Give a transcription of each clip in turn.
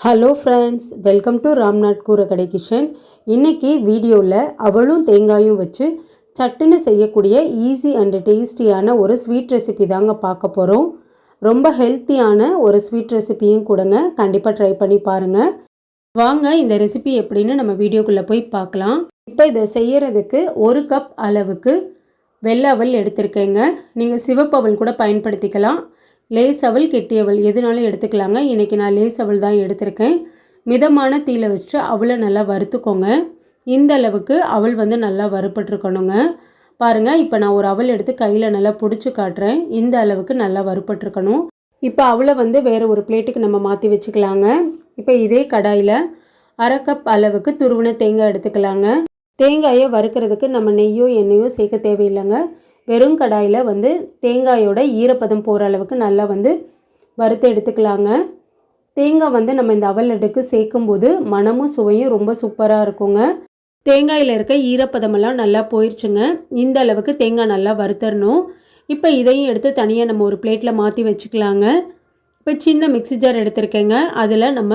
Hello friends welcome to Ramnath Koorakkadai Kishan இன்றைக்கி வீடியோவில் அவளும் தேங்காயும் வச்சு சட்டுன்னு செய்யக்கூடிய ஈஸி அண்ட் டேஸ்டியான ஒரு ஸ்வீட் ரெசிபி தாங்க பார்க்க போகிறோம் ரொம்ப ஹெல்த்தியான ஒரு ஸ்வீட் ரெசிபியும் கொடுங்க கண்டிப்பாக ட்ரை பண்ணி பாருங்கள் வாங்க இந்த ரெசிபி எப்படின்னு நம்ம வீடியோக்குள்ளே போய் பார்க்கலாம். இப்போ இதை செய்யறதுக்கு ஒரு கப் அளவுக்கு வெள்ளை அவல் எடுத்திருக்கேங்க. நீங்கள் சிவப்பவல் கூட பயன்படுத்திக்கலாம். லேஸ் அவல் கெட்டியவள் எதுனாலும் எடுத்துக்கலாங்க. இன்றைக்கி நான் லேஸ் அவல் தான் எடுத்திருக்கேன். மிதமான தீயில வச்சுட்டு அவளை நல்லா வறுத்துக்கோங்க. இந்த அளவுக்கு அவள் வந்து நல்லா வறுப்பட்டுருக்கணுங்க பாருங்கள் இப்போ நான் ஒரு அவள் எடுத்து கையில் நல்லா பிடிச்சி காட்டுறேன். இந்த அளவுக்கு நல்லா வறுப்பட்டுருக்கணும் இப்போ அவளை வந்து வேறு ஒரு பிளேட்டுக்கு நம்ம மாற்றி வச்சுக்கலாங்க. இப்போ இதே கடாயில் அரை கப் அளவுக்கு துருவின தேங்காய் எடுத்துக்கலாங்க. தேங்காயை வறுக்கிறதுக்கு நம்ம நெய்யோ எண்ணெயோ சேர்க்க தேவையில்லைங்க. வெறும் கடாயில் வந்து தேங்காயோட ஈரப்பதம் போகிற அளவுக்கு நல்லா வந்து வறுத்து எடுத்துக்கலாங்க. தேங்காய் வந்து நம்ம இந்த அவல் லட்டுக்கு சேர்க்கும்போது மனமும் சுவையும் ரொம்ப சூப்பராக இருக்குங்க. தேங்காயில் இருக்க ஈரப்பதமெல்லாம் நல்லா போயிடுச்சுங்க இந்த அளவுக்கு தேங்காய் நல்லா வறுத்தரணும். இப்போ இதையும் எடுத்து தனியாக நம்ம ஒரு பிளேட்டில் மாற்றி வச்சுக்கலாங்க. இப்போ சின்ன மிக்சி ஜார் எடுத்திருக்கேங்க. அதில் நம்ம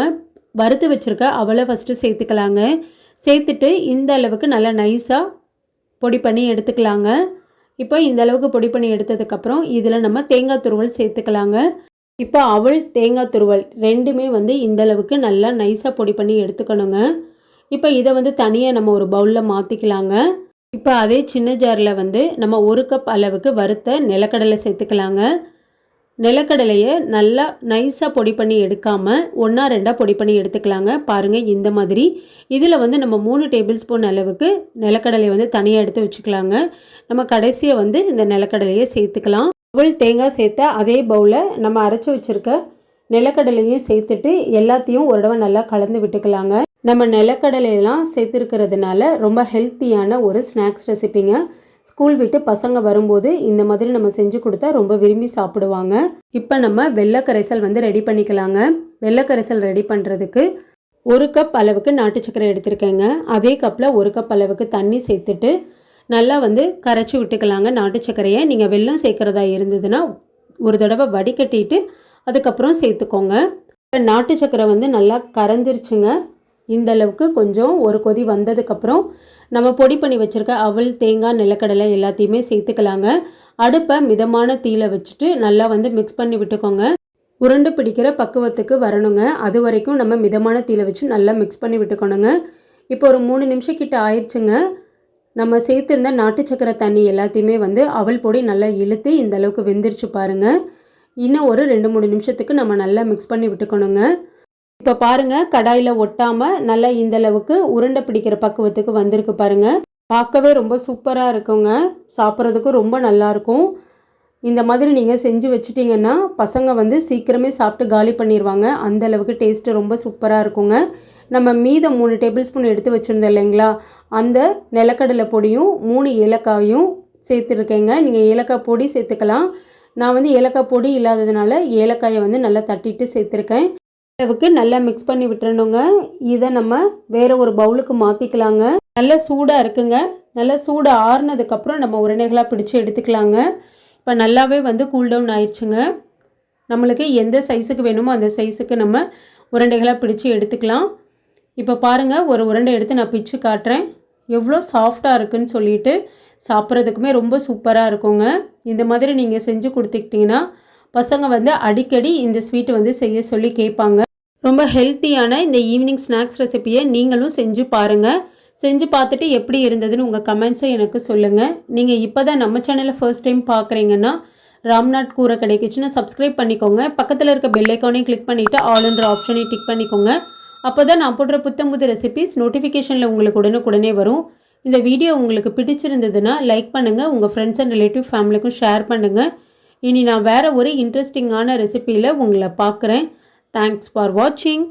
வறுத்து வச்சுருக்க அவளை ஃபஸ்ட்டு சேர்த்துக்கலாங்க. சேர்த்துட்டு இந்த அளவுக்கு நல்லா நைஸாக பொடி பண்ணி எடுத்துக்கலாங்க. இப்போ இந்த அளவுக்கு பொடி பண்ணி எடுத்ததுக்கப்புறம் இதில் நம்ம தேங்காய் துருவல் சேர்த்துக்கலாங்க. இப்போ அவள் தேங்காய் துருவல் ரெண்டுமே வந்து இந்த அளவுக்கு நல்லா நைஸாக பொடி பண்ணி எடுத்துக்கணுங்க. இப்போ இதை வந்து தனியாக நம்ம ஒரு பவுலில் மாற்றிக்கலாங்க இப்போ அதே சின்ன ஜாரில் வந்து நம்ம ஒரு கப் அளவுக்கு வறுத்த நிலக்கடலை சேர்த்துக்கலாங்க. நிலக்கடலையை நல்லா நைஸாக பொடி பண்ணி எடுக்காமல் ஒன்றா ரெண்டாக பொடி பண்ணி எடுத்துக்கலாங்க. பாருங்கள் இந்த மாதிரி. இதில் வந்து நம்ம மூணு டேபிள் ஸ்பூன் அளவுக்கு நிலக்கடலையை வந்து தனியாக எடுத்து வச்சுக்கலாங்க. நம்ம கடைசியை வந்து இந்த நிலக்கடலையை சேர்த்துக்கலாம். அவள் தேங்காய் சேர்த்த அதே பவுலில் நம்ம அரைச்சி வச்சுருக்க நிலக்கடலையும் சேர்த்துட்டு எல்லாத்தையும் ஒரு தடவை நல்லா கலந்து விட்டுக்கலாங்க. நம்ம நிலக்கடலையெல்லாம் சேர்த்துருக்கிறதுனால ரொம்ப ஹெல்த்தியான ஒரு ஸ்நாக்ஸ் ரெசிபிங்க ஸ்கூல் விட்டு பசங்க வரும்போது இந்த மாதிரி நம்ம செஞ்சு கொடுத்தா ரொம்ப விரும்பி சாப்பிடுவாங்க. இப்போ நம்ம வெள்ளைக்கரைசல் வந்து ரெடி பண்ணிக்கலாங்க. வெள்ளைக்கரைசல் ரெடி பண்ணுறதுக்கு ஒரு கப் அளவுக்கு நாட்டு சக்கரை எடுத்திருக்கேங்க. அதே கப்பில் ஒரு கப் அளவுக்கு தண்ணி சேர்த்துட்டு நல்லா வந்து கரைச்சி விட்டுக்கலாங்க நாட்டு சக்கரையை. நீங்கள் வெள்ளம் சேர்க்குறதா இருந்ததுன்னா ஒரு தடவை வடிகட்டிட்டு அதுக்கப்புறம் சேர்த்துக்கோங்க. நாட்டு சக்கரை வந்து நல்லா கரைஞ்சிருச்சுங்க. இந்த அளவுக்கு கொஞ்சம் ஒரு கொதி வந்ததுக்கப்புறம் நம்ம பொடி பண்ணி வச்சுருக்க அவல் தேங்காய் நிலக்கடலை எல்லாத்தையுமே சேர்த்துக்கலாங்க. அடுப்பை மிதமான தீயில வச்சுட்டு நல்லா வந்து மிக்ஸ் பண்ணி விட்டுக்கோங்க. உருண்டு பிடிக்கிற பக்குவத்துக்கு வரணுங்க. அது வரைக்கும் நம்ம மிதமான தீயில வச்சு நல்லா மிக்ஸ் பண்ணி விட்டுக்கணுங்க. இப்போ ஒரு மூணு நிமிஷம் கிட்ட ஆயிடுச்சுங்க. நம்ம சேர்த்துருந்த நாட்டு சக்கரை தண்ணி எல்லாத்தையுமே வந்து அவல் பொடி நல்லா இழுத்து இந்த அளவுக்கு வெந்துருச்சு பாருங்கள் இன்னும் ஒரு ரெண்டு மூணு நிமிஷத்துக்கு நம்ம நல்லா மிக்ஸ் பண்ணி விட்டுக்கணுங்க. இப்போ பாருங்கள் கடாயில் ஒட்டாமல் நல்லா இந்த அளவுக்கு உருண்டை பிடிக்கிற பக்குவத்துக்கு வந்திருக்கு பாருங்கள் பார்க்கவே ரொம்ப சூப்பராக இருக்குங்க. சாப்பிட்றதுக்கும் ரொம்ப நல்லாயிருக்கும் இந்த மாதிரி நீங்கள் செஞ்சு வச்சுட்டிங்கன்னா பசங்க வந்து சீக்கிரமே சாப்பிட்டு காலி பண்ணிடுவாங்க அந்த அளவுக்கு டேஸ்ட்டு ரொம்ப சூப்பராக இருக்குங்க. நம்ம மீதம் மூணு டேபிள் ஸ்பூன் எடுத்து வச்சுருந்தோம் இல்லைங்களா? அந்த நிலக்கடலை பொடியும் மூணு ஏலக்காயும் சேர்த்துருக்கேங்க. நீங்கள் ஏலக்காய் பொடி சேர்த்துக்கலாம். நான் வந்து ஏலக்காய் பொடி இல்லாததுனால ஏலக்காயை வந்து நல்லா தட்டிட்டு சேர்த்துருக்கேன். அளவுக்கு நல்லா மிக்ஸ் பண்ணி விட்டுறணுங்க. இதை நம்ம வேறு ஒரு பவுலுக்கு மாற்றிக்கலாங்க நல்லா சூடாக இருக்குங்க. நல்லா சூடாக ஆறுனதுக்கப்புறம் நம்ம உருண்டைகளாக பிடிச்சி எடுத்துக்கலாங்க. இப்போ நல்லாவே வந்து கூல்டவுன் ஆயிடுச்சுங்க நம்மளுக்கு எந்த சைஸுக்கு வேணுமோ அந்த சைஸுக்கு நம்ம உருண்டைகளாக பிடிச்சி எடுத்துக்கலாம். இப்போ பாருங்கள் ஒரு உருண்டை எடுத்து நான் பிச்சு காட்டுறேன். எவ்வளோ சாஃப்டாக இருக்குன்னு சொல்லிட்டு சாப்பிட்றதுக்குமே ரொம்ப சூப்பராக இருக்குங்க. இந்த மாதிரி நீங்கள் செஞ்சு கொடுத்துக்கிட்டிங்கன்னா பசங்க வந்து அடிக்கடி இந்த ஸ்வீட்டு வந்து செய்ய சொல்லி கேட்பாங்க. ரொம்ப ஹெல்த்தியான இந்த ஈவினிங் ஸ்நாக்ஸ் ரெசிப்பியை நீங்களும் செஞ்சு பாருங்கள் செஞ்சு பார்த்துட்டு எப்படி இருந்ததுன்னு உங்கள் கமெண்ட்ஸை எனக்கு சொல்லுங்கள் நீங்கள் இப்போ தான் நம்ம சேனலை ஃபர்ஸ்ட் டைம் பார்க்குறீங்கன்னா ராம்நாத் கூரை கிடைக்குச்சுன்னா சப்ஸ்கிரைப் பண்ணிக்கோங்க. பக்கத்தில் இருக்க பெல்லைக்கானையும் கிளிக் பண்ணிவிட்டு ஆல்ன்ற ஆப்ஷனையும் டிக் பண்ணிக்கோங்க. அப்போ தான் நான் போடுற புத்தம் புது ரெசிபிஸ் நோட்டிஃபிகேஷனில் உங்களுக்கு உடனுக்குடனே வரும். இந்த வீடியோ உங்களுக்கு பிடிச்சிருந்ததுன்னா லைக் பண்ணுங்கள் உங்கள் ஃப்ரெண்ட்ஸ் அண்ட் ரிலேட்டிவ் ஃபேமிலிக்கும் ஷேர் பண்ணுங்கள் இனி நான் வேறு ஒரு இன்ட்ரெஸ்டிங்கான ரெசிப்பியில் உங்களை பார்க்குறேன். தேங்க்ஸ் ஃபார் வாட்சிங்